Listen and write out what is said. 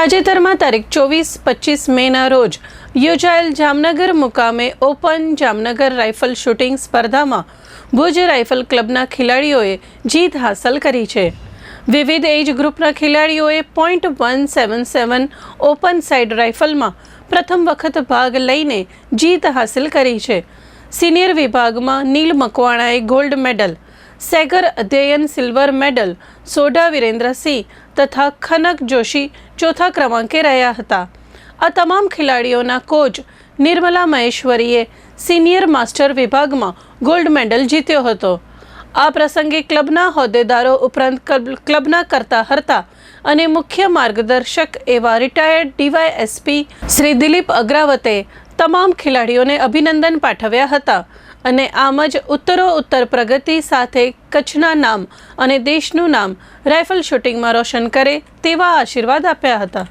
તાજેતરમાં તારીખ ચોવીસ, પચીસ મેના રોજ યોજાયેલ જામનગર મુકામે ઓપન જામનગર રાઇફલ શૂટિંગ સ્પર્ધામાં ભુજ રાઇફલ ક્લબના ખેલાડીઓએ જીત હાંસલ કરી છે. વિવિધ એજ ગ્રુપના ખેલાડીઓએ point one seven seven open sight રાઇફલમાં પ્રથમ વખત ભાગ લઈને જીત હાંસલ કરી છે. સિનિયર વિભાગમાં નીલ મકવાણાએ ગોલ્ડ મેડલ સેગર અધ્યયન સિલ્વર મેડલ, સોઢા વિરેન્દ્રસિંહ તથા ખનક જોશી ચોથા ક્રમાંકે રહ્યા હતા. આ તમામ ખેલાડીઓના કોચ નિર્મલા મહેશ્વરીએ સિનિયર માસ્ટર વિભાગમાં ગોલ્ડ મેડલ જીત્યો હતો. આ પ્રસંગે ક્લબના હોદ્દેદારો ઉપરાંત ક્લબના કરતા હર્તા અને મુખ્ય માર્ગદર્શક એવા રિટાયર્ડ ડીવાયએસપી શ્રી દિલીપ અગ્રાવતે તમામ ખેલાડીઓને અભિનંદન પાઠવ્યા હતા અને આમ જ ઉત્તરો ઉત્તર પ્રગતિ સાથે કચ્છના નામ અને દેશનું નામ રાઇફલ શૂટિંગમાં રોશન કરે તેવા આશીર્વાદ આપ્યા હતા.